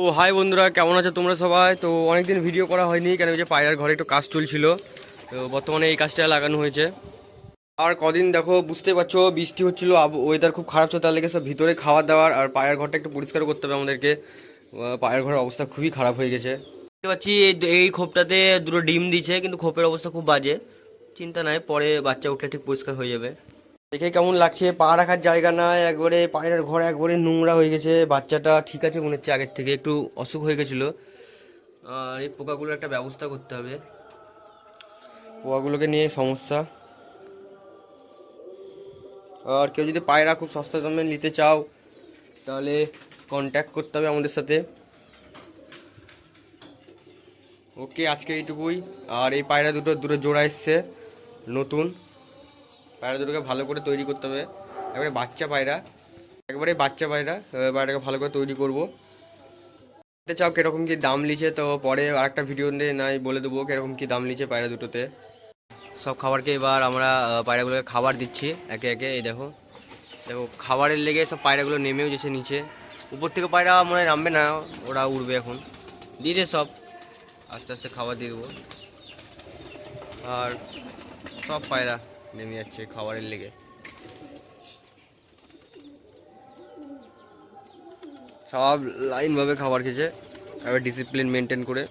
তো হাই বন্ধুরা, কেমন আছো তোমরা সবাই? তো অনেকদিন ভিডিও করা হয়নি, কেন যে পায়রার ঘরে একটু কাজ চলছিল। তো বর্তমানে এই কাজটা লাগানো হয়েছে। আর কদিন দেখো, বুঝতে পারছ, বৃষ্টি হচ্ছিল ওয়েদার খুব খারাপ ছিল, তার লেগে সব ভিতরে খাবার দাওয়ার আর পায়ের ঘরটা একটু পরিষ্কার করতে হবে আমাদেরকে। পায়ের ঘরের অবস্থা খুবই খারাপ হয়ে গেছে। দেখতে পাচ্ছি, এই- এই খোপটাতে দুটো ডিম দিছে, কিন্তু খোপের অবস্থা খুব বাজে। চিন্তা নাই, পরে বাচ্চা উঠলে ঠিক পরিষ্কার হয়ে যাবে। দেখে কেমন লাগছে? পা রাখার জায়গা নাই, একবারে পায়রার ঘর একবারে নোংরা হয়ে গেছে। বাচ্চাটা ঠিক আছে মনে হচ্ছে আগের থেকে, একটু অসুখ হয়ে গেছিল। আর এই পোকাগুলোর একটা ব্যবস্থা করতে হবে। পোকাগুলোকে নিয়ে সমস্যা। আর কেউ যদি পায়রা খুব সস্তা দামে নিতে চাও, তাহলে কন্ট্যাক্ট করতে হবে আমাদের সাথে। ওকে আজকে এইটুকুই। আর এই পায়রা দুটো দুটো জোড়া এসছে, নতুন। পায়রা দুটোকে ভালো করে তৈরি করতে হবে। একবারে বাচ্চা পায়রা। একবারে বাচ্চা পায়রা। পায়রাকে ভালো করে তৈরি করব। জানতে চাও কীরকম কি দাম লিছে, তো পরে আরেকটা ভিডিও নিয়ে নাই বলে দেবো কীরকম কি দাম লিছে পায়রা দুটোতে। সব খাবারকে এবার আমরা পায়রাগুলোকে খাবার দিচ্ছি একে একে, এই দেখো। দেখো, খাবারের লেগে সব পায়রাগুলো নেমেও যেছে নিচে। উপর থেকে পায়রা মনে হয় নামবে না, ওরা উড়বে এখন। দিয়ে সব। আস্তে আস্তে খাবার দিয়ে দেবো। আর সব পায়রা। নেমে যাচ্ছে খাবারের লেগে। সব লাইনভাবে খাবার খেয়েছে। এবার ডিসিপ্লিন মেনটেন করে।